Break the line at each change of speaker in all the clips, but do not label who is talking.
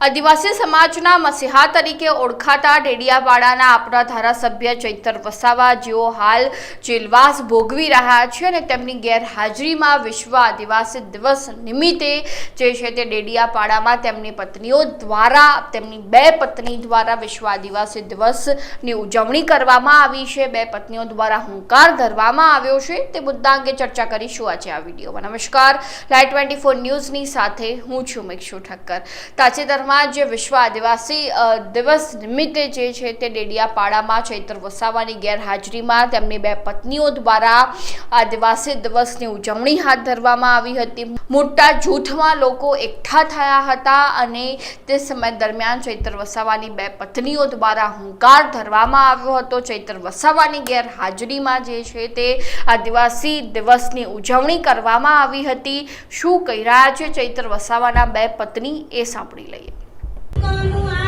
આદિવાસી સમાજના મસીહા તરીકે ઓળખાતા ડેડિયાપાડાના આપણા ધારાસભ્ય ચૈતર વસાવા જેઓ હાલ જેલવાસ ભોગવી રહ્યા છે અને તેમની ગેરહાજરીમાં વિશ્વ આદિવાસી દિવસ નિમિત્તે જે છે તે ડેડિયાપાડામાં તેમની પત્નીઓ દ્વારા, તેમની બે પત્ની દ્વારા વિશ્વ આદિવાસી દિવસની ઉજવણી કરવામાં આવી છે. બે પત્નીઓ દ્વારા હુંકાર ધરવામાં આવ્યો છે. તે મુદ્દા અંગે ચર્ચા કરીશું આજે આ વિડીયોમાં. નમસ્કાર. લાઈવ ટ્વેન્ટી ફોર ન્યૂઝની સાથે હું છું મિક્ષુ ઠક્કર. તાજેતરમાં જે વિશ્વ આદિવાસી દિવસ નિમિત્તે જે છે તે ડેડિયાપાડામાં ચૈત્ર વસાવાની ગેરહાજરીમાં તેમની બે પત્નીઓ દ્વારા આદિવાસી દિવસની ઉજવણી હાથ ધરવામાં આવી હતી. મોટા જૂથમાં લોકો એકઠા થયા હતા અને તે સમય દરમિયાન ચૈત્ર વસાવાની બે પત્નીઓ દ્વારા હુંકાર ધરવામાં આવ્યો હતો. ચૈત્ર વસાવાની ગેરહાજરીમાં જે છે તે આદિવાસી દિવસની ઉજવણી કરવામાં આવી હતી. શું કહી રહ્યા છે ચૈત્ર વસાવાના બે પત્ની એ સાંભળી લઈએ.
mga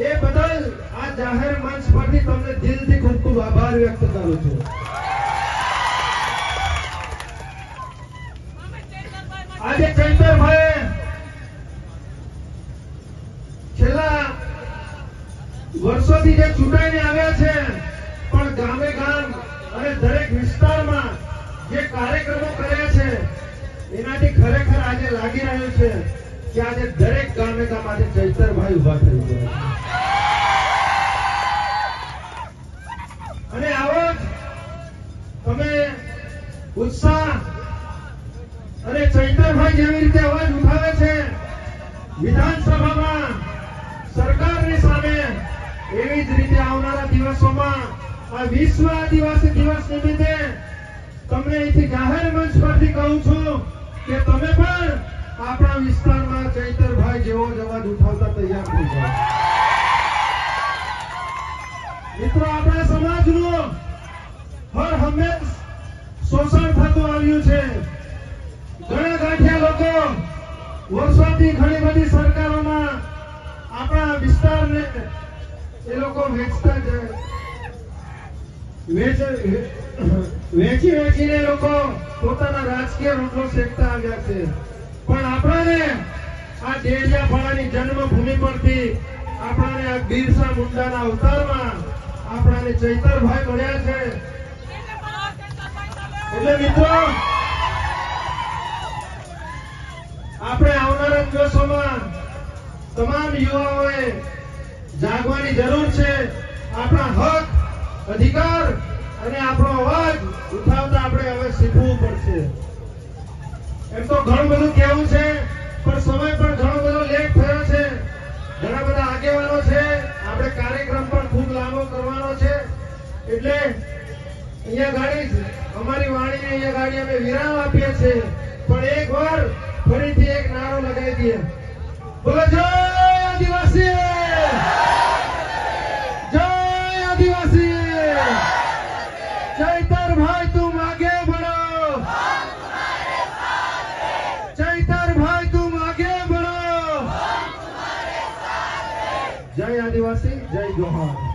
એ બદલ આ જાહેર મંચ પરથી તમને દિલથી ખૂબ ખૂબ આભાર વ્યક્ત કરું છું. આજે ચૈતરભાઈ છેલ્લા વર્ષોથી જે ચૂંટાઈને આવ્યા છે, પણ ગામે ગામ અને દરેક વિસ્તારમાં જે કાર્યક્રમો કર્યા છે, એનાથી ખરેખર આજે લાગી રહ્યું છે કે આજે દરેક ગામે ગામ આજે ચૈતરભાઈ ઊભા થઈ ગયા ઉત્સાહ અને ચૈતરભાઈ જેવી રીતે અવાજ ઉઠાવે છે, વિધાનસભામાં, સરકારની સામે, એવી જ રીતે આવનારા દિવસોમાં, આ વિશ્વ આદિવાસી દિવસ નિમિત્તે તમને અહીંથી જાહેર મંચ પરથી કહું છું કે તમે પણ આપણા વિસ્તારમાં ચૈતરભાઈ જેવો જ અવાજ ઉઠાવતા તૈયાર થઈ જાઓ. મિત્રો, આપણા સમાજનું હર હંમેશ શોષણ થતું આવ્યું છે. ઘણા ગાંઠિયા લોકો વર્ષોથી ઘણી બધી સરકારોમાં આપણા વિસ્તારને એ લોકો વેચતા જ વેચી વેચીને લોકો પોતાના રાજકીય રોટલો શેકતા આવ્યા છે. પણ આપણાને આ ડેડિયાપાડાની જન્મભૂમિ પરથી આપણાને આ બિરસા મુંડાના અવતારમાં આપણાને ચૈતરભાઈ મળ્યા છે. એટલે મિત્રો, આપણે આવનારા દિવસોમાં તમામ યુવાઓએ જાગવાની જરૂર છે. આપણા હક, અધિકાર અને આપણો અવાજ ઉઠાવતા આપણે હવે શીખવું પડશે. એમ તો ઘણું બધું કહેવું છે, પણ સમય પણ ઘણો બધો લેટ થયો છે. ઘણા બધા આગેવાનો છે. આપણે કાર્યક્રમ પણ ખૂબ લાંબો કરવાનો છે. એટલે અહીંયા ગાડી અમારી વાણીને અહીંયા ગાડી અમે વિરામ આપીએ છીએ. પણ એક ફરીથી એક નારો લગાવી દઈએ. બોલો, જય આદિવાસી! જય આદિવાસી! ચૈતર ભાઈ, તું માગે ભણો ચૈતર ભાઈ, તું માગે ભણો જય આદિવાસી, જય જોહાર